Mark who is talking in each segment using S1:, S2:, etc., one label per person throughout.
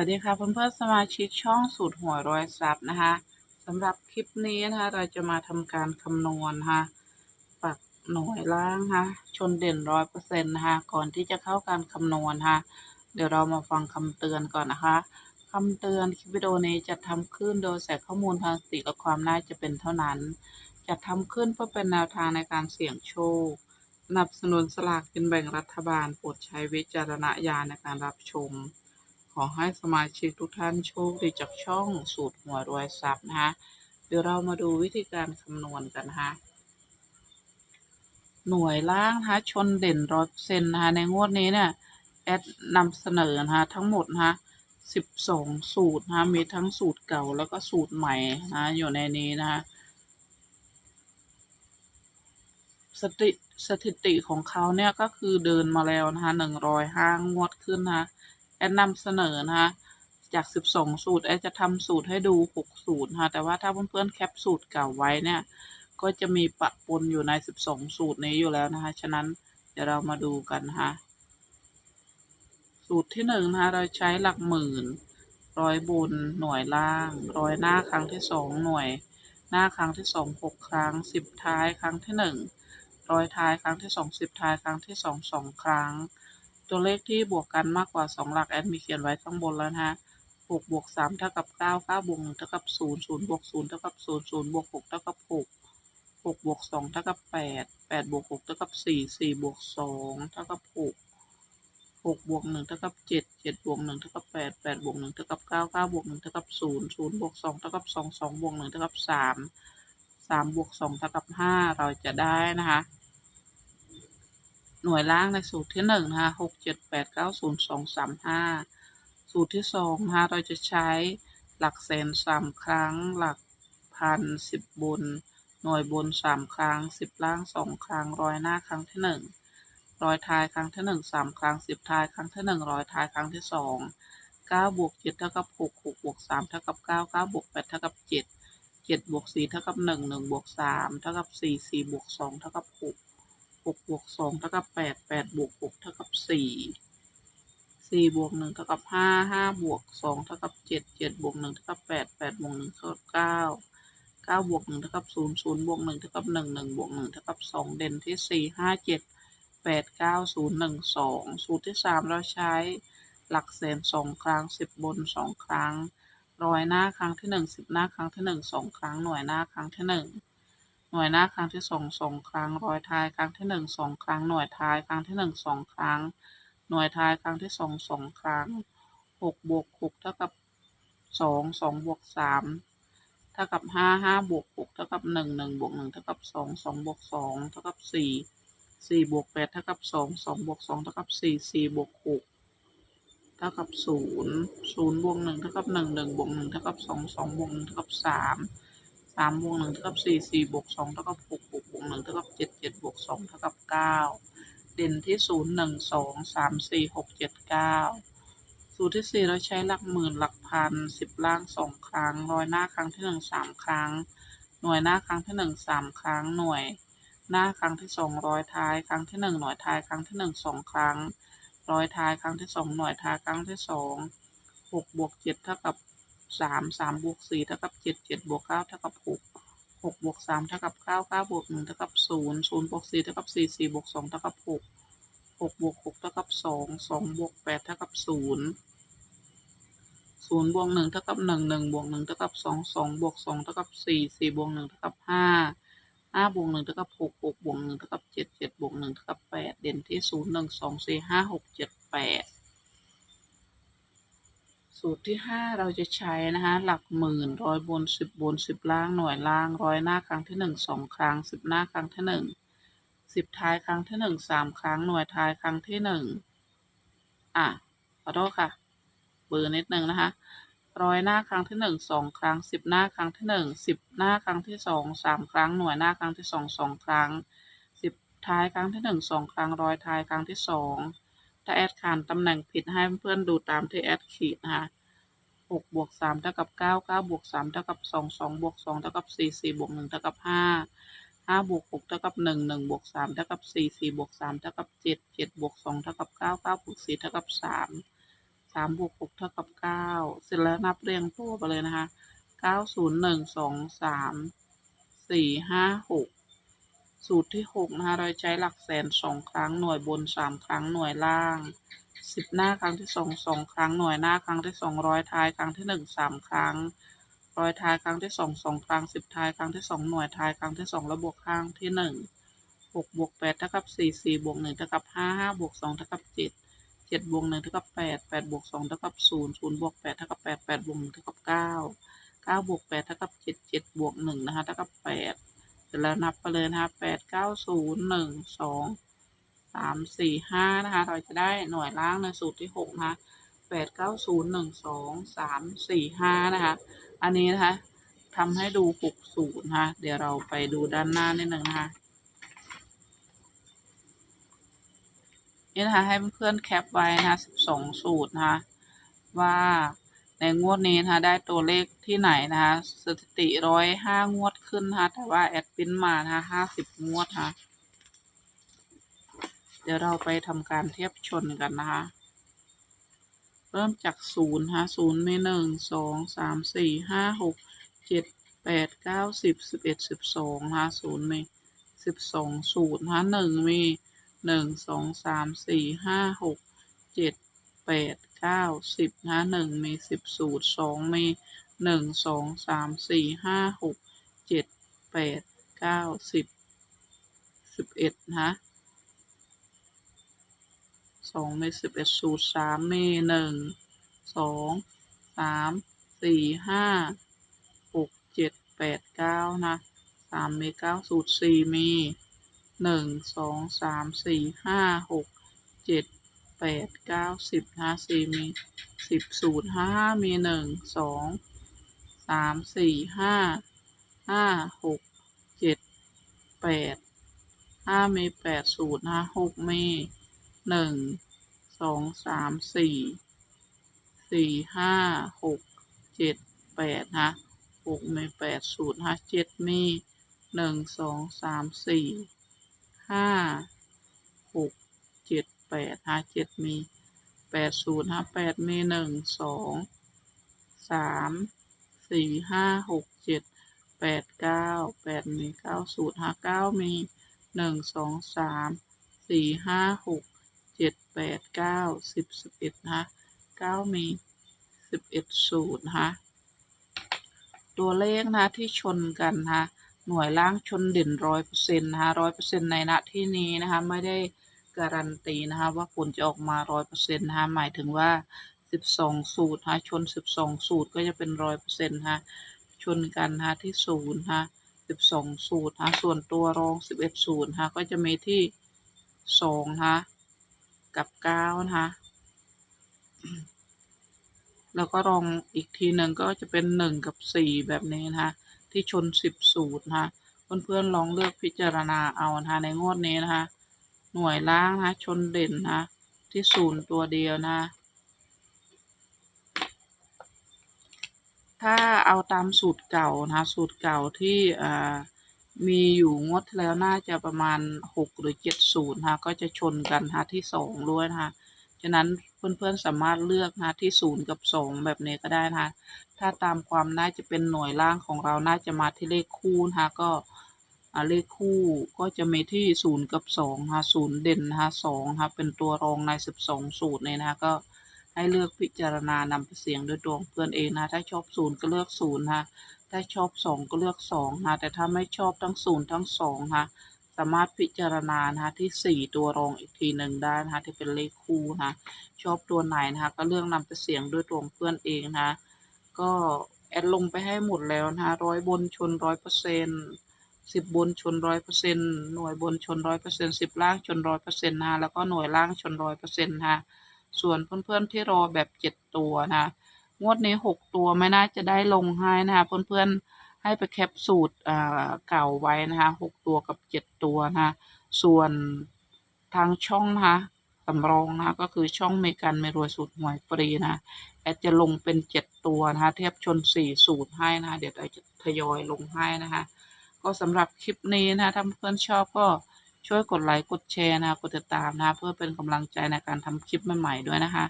S1: วัสดีค่ะเพื่อนๆสมาชิกช่องสูตรหัวรอยซับนะคะสำหรับคลิปนี้นะคะเราจะมาทำการคำนวณนะคะปักหน่วยล่างนะคะชนเด่นร้อยเปอร์เซ็นต์นะคะก่อนที่จะเข้าการคำนวณนะคะเดี๋ยวเรามาฟังคำเตือนก่อนนะคะคำเตือนคลิปวิดีโอนี้จะทำขึ้นโดยใส่ข้อมูลทางสติและความน่าจะเป็นเท่านั้น จะทำขึ้นเพื่อเป็นแนวทางในการเสี่ยงโชคสนับสนุนสลากกินแบ่งรัฐบาลโปรดใช้วิจารณญาณในการรับชม ขอให้สมาชิกทุกท่านโชคดีจากช่องสูตรหัวรวยทรัพย์นะคะเดี๋ยวเรามาดูวิธีการคำนวณกันนะคะหน่วยล่างนะคะชนเด่นร้อยเซนนะคะในงวดนี้เนี่ยแอดนำเสนอนะคะทั้งหมดนะคะสิบสองสูตรนะคะมีทั้งสูตรเก่าแล้วก็สูตรใหม่นะอยู่ในนี้นะคะสถิสถิติของเขาเนี่ยก็คือเดินมาแล้วนะคะหนึ่งร้อยห้างวดขึ้นนะคะ แอดนำเสนอนะคะจาก 12 สูตรแอดจะทำสูตรให้ดู 6 สูตรนะคะแต่ว่าถ้าเพื่อนๆแคปสูตรเก่าไว้เนี่ย ก็จะมีปะปนอยู่ใน 12 สูตรนี้อยู่แล้วนะคะ ฉะนั้นเดี๋ยวเรามาดูกันนะคะสูตรที่หนึ่งนะคะเราใช้หลักหมื่น ร้อยบนหน่วยล่าง ร้อยหน้าครั้งที่สองหน่วย หน้าครั้งที่สองหกครั้งสิบท้ายครั้งที่หนึ่งร้อยท้ายครั้งที่สองสิบท้ายครั้งที่สองสองครั้ง ตัวเลขที่บวกกันมากกว่าสองหลักแอดมีเขียนไว้ข้างบนแล้วนะฮะหกบวกสามเท่ากับเก้าเก้าบวกหนึ่งเท่ากับศูนย์ศูนย์บวกศูนย์เท่ากับศูนย์ศูนย์บวกหกเท่ากับหกหกบวกสองเท่ากับแปดแปดบวกหกเท่ากับสี่สี่บวกสองเท่ากับหกหกบวกหนึ่งเท่ากับเจ็ดเจ็ดบวกหนึ่งเท่ากับแปดแปดบวกหนึ่งเท่ากับเก้าเก้าบวกหนึ่งเท่ากับศูนย์ศูนย์บวกสองเท่ากับสองสองบวกหนึ่งเท่ากับสามสามบวกสองเท่ากับห้าเราจะได้นะคะ หน่วยล่างในสูตรที่หนึ่งนะคะหกเจ็ดแปดเก้าศูนย์สองสามห้าสูตรที่สองนะคะเราจะใช้หลักแสนสามครั้ง หลักพันสิบบน หน่วยบนสามครั้งสิบล่างสองครั้งร้อยหน้าครั้งที่หนึ่งร้อยท้ายครั้งที่หนึ่งสามครั้งสิบท้ายครั้งที่หนึ่งร้อยท้ายครั้งที่สองเก้าบวกเจ็ดเท่ากับหกหกบวกสามเท่ากับเก้าเก้าบวกแปดเท่ากับเจ็ดเจ็ดบวกสี่เท่ากับหนึ่งหนึ่งบวกสามเท่ากับสี่สี่บวกสองเท่ากับหก หกบวกสองเท่ากับแปดแปดบวกหกเท่ากับสี่สี่บวกหนึ่งเท่ากับห้าห้าบวกสองเท่ากับเจ็ดเจ็ดบวกหนึ่งเท่ากับแปดแปดบวกหนึ่งเท่ากับเก้าเก้าบวกหนึ่งเท่ากับศูนย์ศูนย์บวกหนึ่งเท่ากับหนึ่งหนึ่งบวกหนึ่งเท่ากับสองเด่นที่สี่ห้าเจ็ดแปดเก้าศูนย์หนึ่งสองสูตรที่สามเราใช้หลักแสนสองครั้งสิบบนสองครั้งร้อยหน้าครั้งที่หนึ่งสิบหน้าครั้งที่หนึ่งสองครั้งหน่วยหน้าครั้งที่หนึ่ง น่วยหน้าครั้งที่สองสองครั้ง ร้อยท้ายครั้งที่หนึ่งสองครั้ง หน่วยท้ายครั้งที่หนึ่งสองครั้ง หน่วยท้ายครั้งที่สองสองครั้งหกบวกหกเท่ากับสองสองบวกสามเท่ากับห้าห้าบวกหกเท่ากับหนึ่งหนึ่งบวกหนึ่งเท่ากับสองสองบวกสองเท่ากับสี่สี่บวกแปดเท่ากับสองสองบวกสองเท่ากับสี่สี่บวกหกเท่ากับศูนย์ศูนย์บวกหนึ่งเท่ากับหนึ่งหนึ่งบวกหนึ่งเท่ากับสองสองบวกหนึ่งเท่ากับสาม สามบวกหนึ่งเท่ากับสี่สี่บวกสองเท่ากับหกหกบวกหนึ่งเท่ากับเจ็ดเจ็ดบวกสองเท่ากับเก้าเด่นที่ศูนย์หนึ่งสองสามสี่หกเจ็ดเก้าสูตรที่สี่เราใช้หลักหมื่นหลักพันสิบล่างสองครั้งร้อยหน้าครั้งที่หนึ่งสามครั้ง หน่วยหน้าครั้งที่หนึ่งสามครั้งหน่วย หน้าครั้งที่สองร้อยท้ายครั้งที่หนึ่งหน่วยท้ายครั้งที่หนึ่งสองครั้งร้อยท้ายครั้งที่สองหน่วยท้ายครั้งที่สองหกบวกเจ็ดเท่ากับ สามสามบวกสี่เท่ากับเจ็ดเจ็ดบวกเก้าเท่ากับหกหกบวกสามเท่ากับเก้าเก้าบวกหนึ่งเท่ากับศูนย์ศูนย์บวกสี่เท่ากับสี่สี่บวกสองเท่ากับหกหกบวกหกเท่ากับสองสองบวกแปดเท่ากับศูนย์ศูนย์บวกหนึ่งเท่ากับหนึ่งหนึ่งบวกหนึ่งเท่ากับสองสองบวกสองเท่ากับสี่สี่บวกหนึ่งเท่ากับห้าห้าบวกหนึ่งเท่ากับหกหกบวกหนึ่งเท่ากับเจ็ดเจ็ดบวกหนึ่งเท่ากับแปดเด่นที่ศูนย์หนึ่งสองสี่ห้าหกเจ็ดแปด ที่ห้าเราจะใช้นะคะหลักหมื่นร้อยบนสิบบนสิบล่างหน่วยล่างร้อยหน้าครั้งที่หนึ่งสองครั้งสิบหน้าครั้งที่หนึ่งสิบท้ายครั้งที่หนึ่งสามครั้งหน่วยท้ายครั้งที่หนึ่งอะขอโทษค่ะเบอร์นิดนึงนะคะร้อยหน้าครั้งที่หนึ่งสองครั้งสิบหน้าครั้งที่หนึ่งสิบหน้าครั้งที่สองสามครั้งหน่วยหน้าครั้งที่สองสองครั้งสิบท้ายครั้งที่หนึ่งสองครั้งร้อยท้ายครั้งที่สองถ้าแอดขานตำแหน่งผิดให้เพื่อนดูตามที่แอดขีดนะคะ หกบวกสามเท่ากับเก้าเก้าบวกสามเท่ากับสองสองบวกสองเท่ากับสี่สี่บวกหนึ่งเท่ากับห้าห้าบวกหกเท่ากับหนึ่งหนึ่งบวกสามเท่ากับสี่สี่บวกสามเท่ากับเจ็ดเจ็ดบวกสองเท่ากับเก้าเก้าบวกสี่เท่ากับสามสามบวกหกเท่ากับเก้าเสร็จแล้วนับเรียงตัวไปเลยนะคะเก้าศูนย์หนึ่งสองสามสี่ห้าหก สูตรที่หกนะคะ เราใช้หลักแสนสองครั้งหน่วยบนสามครั้งหน่วยล่างสิบหน้าครั้งที่สองสองครั้งหน่วยหน้าครั้งที่สองร้อยท้ายครั้งที่หนึ่งสามครั้งร้อยท้ายครั้งที่สองสองครั้งสิบท้ายครั้งที่สองหน่วยท้ายครั้งที่สองแล้วบวกข้งที่หนึ่งหกบวกแปดเท่ากับสี่สี่บวกหนึ่งเท่ากับห้าห้าบวกสองเท่ากับเจ็ดเจ็ดบวกหนึ่งเท่ากับแปดแปดบวกสองเท่ากับศูนย์ศูนย์บวกแปดเท่ากับแปดแปดบวกหนึ่งเท่ากับเก้าเก้าบวกแปดเท่ากับเจ็ดเจ็ดบวกหนึ่งนะคะเท่ากับแปด เสร็จแล้วนับไปเลยนะคะแปดเก้าศูนย์หนึ่งสองสามสี่ห้านะคะ เราจะได้หน่วยล่างในสูตรที่หกนะคะแปดเก้าศูนย์หนึ่งสองสามสี่ห้านะคะ อันนี้นะคะทำให้ดูหกสูตรนะคะเดี๋ยวเราไปดูด้านหน้านิดหนึ่งนะคะนี่นะคะให้เพื่อนๆแคปไว้นะคะสิบสองสูตรนะคะว่า ในงวดนี้นะคะได้ตัวเลขที่ไหนนะคะสถิติร้อยห้างวดขึ้นนะคะแต่ว่าแอดปินมานะคะห้าสิบงวดนะคะเดี๋ยวเราไปทำการเทียบชนกันนะคะเริ่มจากศูนย์ฮะศูนย์มีหนึ่งสองสามสี่ห้าหกเจ็ดแปดเก้าสิบสิบเอ็ดสิบสองฮะศูนย์มีสิบสองศูนย์ฮะหนึ่งมีหนึ่งสองสามสี่ห้าหกเจ็ดแปด เก้าสิบฮะหนึ่งมีสิบสูตรสองมีหนึ่งสองสามสี่ห้าหกเจ็ดแปดเก้าสิบสิบเอ็ดฮะสองมีสิบเอ็ดสูตรสามมีหนึ่งสองสามสี่ห้าหกเจ็ดแปดเก้านะสามมีเก้าสูตรสี่มีหนึ่งสองสามสี่ห้าหกเจ็ด แปดเก้าสิบห้าสี่มีสิบสูตรห้ามีหนึ่งสองสามสี่ห้าห้าหกเจ็ดแปดห้ามีแปดสูตรห้าหกมีหนึ่งสองสามสี่สี่ห้าหกเจ็ดแปดฮะหกมีแปดสูตรฮะเจ็ดมีหนึ่งสองสามสี่ห้าหก แปดฮะเจ็ดมีแปดสูตรฮะแปดมีหนึ่งสองสามสี่ห้าหกเจ็ดแปดเก้าแปดมีเก้าสูตรฮะเก้ามีหนึ่งสองสามสี่ห้าหกเจ็ดแปดเก้าสิบสิบเอ็ดนะเก้ามีสิบเอ็ดสูตรนะคะตัวเลขนะที่ชนกันนะหน่วยล่างชนเด่นร้อยเปอร์เซ็นต์นะคะร้อยเปอร์เซ็นต์ในณที่นี้นะคะไม่ได้ การันตีนะคะว่าผลจะออกมาร้อยเปอร์เซ็นต์นะคะหมายถึงว่าสิบสองสูตรนะชนสิบสองสูตรก็จะเป็นร้อยเปอร์เซ็นต์นะชนกันนะที่ศูนย์นะสิบสองสูตรนะส่วนตัวรองสิบเอ็ดสูตรนะคะก็จะมีที่สองนะคะกับเก้านะคะแล้วก็ลองอีกทีหนึ่งก็จะเป็นหนึ่งกับสี่แบบนี้นะคะที่ชนสิบสูตรนะคะเพื่อนๆลองเลือกพิจารณาเอานะคะในงวดนี้นะคะ หน่วยล่างนะชนเด่นนะ ที่ศูนย์ตัวเดียวนะ ถ้าเอาตามสูตรเก่านะ สูตรเก่าที่อ่ามีอยู่งดแล้วน่าจะประมาณหกหรือเจ็ดศูนย์นะก็จะชนกันนะที่สองด้วยนะฉะนั้นเพื่อนๆสามารถเลือกนะที่ศูนย์กับสองแบบนี้ก็ได้นะถ้าตามความน่าจะเป็นหน่วยล่างของเราน่าจะมาที่เลขคู่นะก็ เลขคู่ก็จะมีที่ศูนย์กับสองนะคะศูนย์เด่นนะคะสองนะคะเป็นตัวรองในสิบสองสูตรเนี่ยนะก็ให้เลือกพิจารณานำไปเสี่ยงด้วยตัวงเพื่อนเองนะถ้าชอบศูนย์ก็เลือกศูนย์นะคะถ้าชอบสองก็เลือกสองนะแต่ถ้าไม่ชอบทั้งศูนย์ทั้งสองนะสามารถพิจารณานะคะที่สี่ตัวรองอีกทีหนึ่งได้นะคะที่เป็นเลขคู่นะชอบตัวไหนนะคะก็เลือกนำไปเสียงด้วยตัวงเพื่อนเองนะก็แอดลงไปให้หมดแล้วนะคะร้อยบนชนร้อยเปอร์เซ็นต์ สิบบนชนร้อยเปอร์เซ็นต์หน่วยบนชนร้อยเปอร์เซ็นต์สิบล่างชนร้อยเปอร์เซ็นต์นะแล้วก็หน่วยล่างชนร้อยเปอร์เซ็นต์นะส่วนเพื่อนๆที่รอแบบเจ็ดตัวนะงวดนี้หกตัวไม่น่าจะได้ลงให้นะคะเพื่อนๆให้ไปแคปสูตรเก่าไว้นะคะหกตัวกับเจ็ดตัวนะส่วนทางช่องนะคะสำรองนะก็คือช่องเมกันไม่รวยสูตรหวยฟรีนะแอดจะลงเป็นเจ็ดตัวนะคะเทียบชนสี่สูตรให้นะคะเดี๋ยวเราจะทยอยลงให้นะคะ ก็สำหรับคลิปนี้นะถ้าเพื่อนชอบก็ช่วยกดไลค์กดแชร์นะกดติดตามนะเพื่อเป็นกำลังใจในการทำคลิปใหม่ๆด้วยนะคะ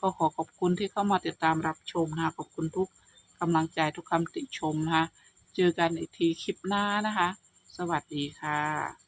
S1: ก็ขอขอบคุณที่เข้ามาติดตามรับชมนะขอบคุณทุกกำลังใจทุกคำติชมนะคะเจอกันอีกทีคลิปหน้านะคะ สวัสดีค่ะ